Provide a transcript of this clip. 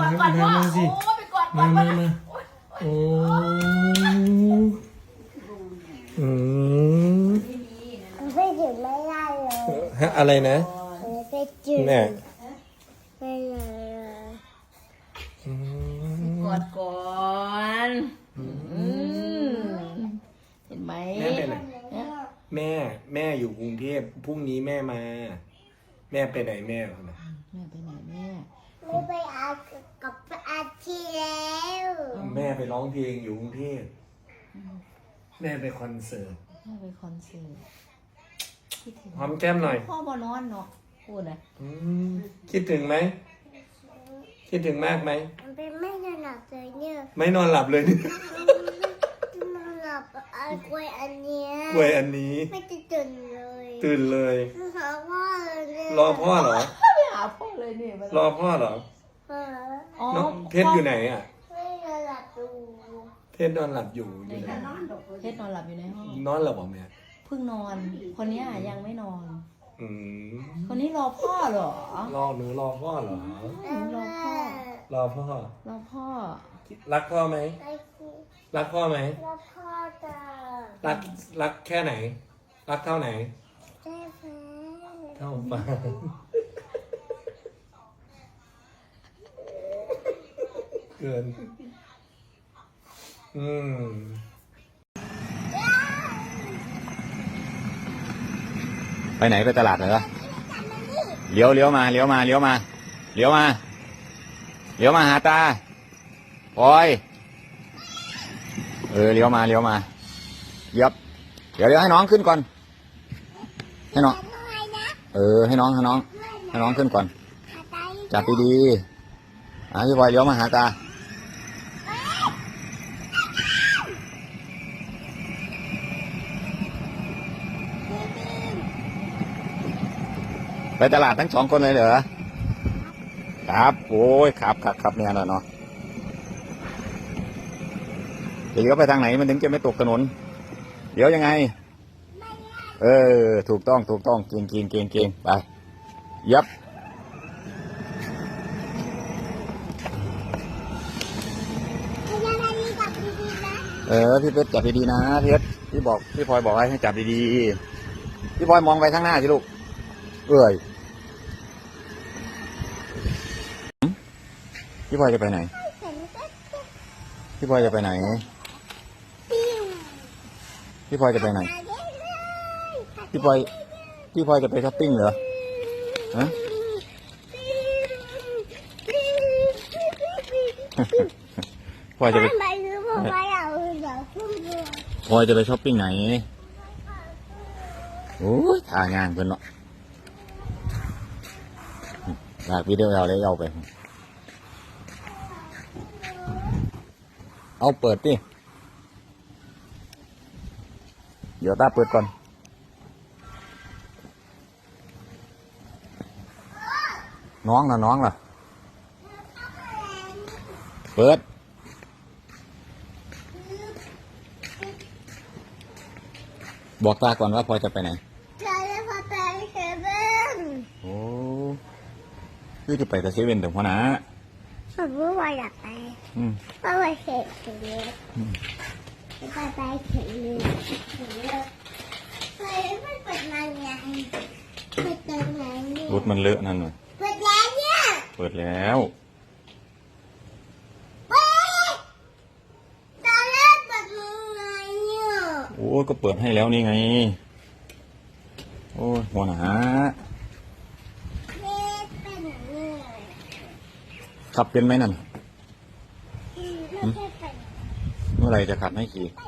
กอดก่อนพ่อมาสิโอ้ไปกอดก่อมานมาพ่อมาโอ้อืมไม่ถึงไม่ได้เลยฮะอะไรนะไม่จืดเนี่ยไม่เลยอืมกอดก่อนอืมเห็นไหมแม่ไปไหนแม่แม่อยู่กรุงเทพพรุ่งนี้แม่มา แม่ไปไหนแม่เหรอนะแม่ไปไหนแม่ไม่ไปอากับ อาชีแล้วแม่ไปร้องเพลงอยู่กรุงเทพแม่ไปคอนเสิร์ตแม่ไปคอนเสิร์ตคิดถึงหอมแก้มหน่อย พ่อบอนอนเนาะพูดนะอืมคิดถึงไหม คิดถึงมากไหม มันเป็นไม่ถนัดเลยเนี่ยไม่นอนหลับเลยนี่มันหลับเอากล้วยอันเนี้ยกล้วยอันนี้ ไม่จะตื่นเลยตื่นเลยรอพ่อเลยเนี่ยรอพ่อเหรอไปหาพ่อเลยเนี่ยมารอพ่อเหรอพ่ ออ๋อน้องเพชรอยู่ไหนอะ ไม่จะหลับดูเพชรนอนหลับอยู่อยู่ไหนเพชรนอนหลับอยู่ในห้องนอนหลับบ่แม่เพิ่งนอน คนเนี้ยยังไม่นอน อืมคนนี้รอพ่อเหรอรอหนูรอพ่อเหรอรอพ่อรอพ่อรอพ่อรักพ่อไหมไอ้ที่รักพ่อไหมแล้วพ่อจะรักรักแค่ไหน รักเท่าไหนได้ไหมเท่าฟ้า เกิน อืมไปไหนไปตลาดเหรอเลี้ยวเลี้ยวมาเลี้ยวมาเลี้ยวมาเลี้ยวมาเลี้ยวมาหาตาพลอย เออเลี้ยวมาเลี้ยวมาเย็บเดี๋ยวเดี๋ยวให้น้องขึ้นก่อน ให้น้อง เออ ให้น้องให้น้อง ให้น้องขึ้นก่อน จับดีๆอะพี่พลอยเลี้ยวมาหาตา ไปตลาดทั้งสองคนเลยเหรอ ครับ โอ้ย ครับครับครับเนี่ยนะเนาะจะเลี้ยวไปทางไหนมันถึงจะไม่ตกถนนเลี้ยวยังไง เออ ถูกต้องถูกต้องเก่งเก่งเก่งเก่งไป ยับให้ยาดาดีกับดีๆนะเออ พี่เพชรจับดีๆนะพี่เพชรพี่บอก พี่พลอยบอกให้จับดีๆ พี่พลอยมองไปข้างหน้าสิลูก เอ้ย พี่พลอยจะไปไหน พี่พลอยจะไปไหน พี่พลอยจะไปไหน พี่พลอย พี่พลอยจะไปช้อปปิ้งเหรอฮะพลอยจะไปพลอยจะไปช้อปปิ้งไหน โอ้ยทางานเพิ่นเนาะลากวิดีโอเอาเลยเอาไป เอาเปิดดิเดี๋ยวตาเปิดก่อน น้องนะน้องล่ะ เปิด บอกตาก่อนว่าพลอยจะไปไหนจะได้พอไปเซเว่นโอ้คือจะไปแต่เซเว่นแต่หัวหน้า ผมว่าอยากไปอืมเพราะว่าเห็นถึงเลยไปไปถึงเลยถึงเลยไปไม่เปิดมาไงเปิดตรงไหนเนี่ยรถมันเลอะนั่นน่ะเปิดแล้วเนี่ยเปิดแล้วเปิดตอนแรกเปิดยังไงเนี่ย โอ้ยก็เปิดให้แล้วนี่ไง โอ้ยหัวหน้า เปิดเป็นอย่างนี้ ขับเป็นไหมนั่นไม่ใช่เป็นเมื่อไหรจะขับให้ขี่ไป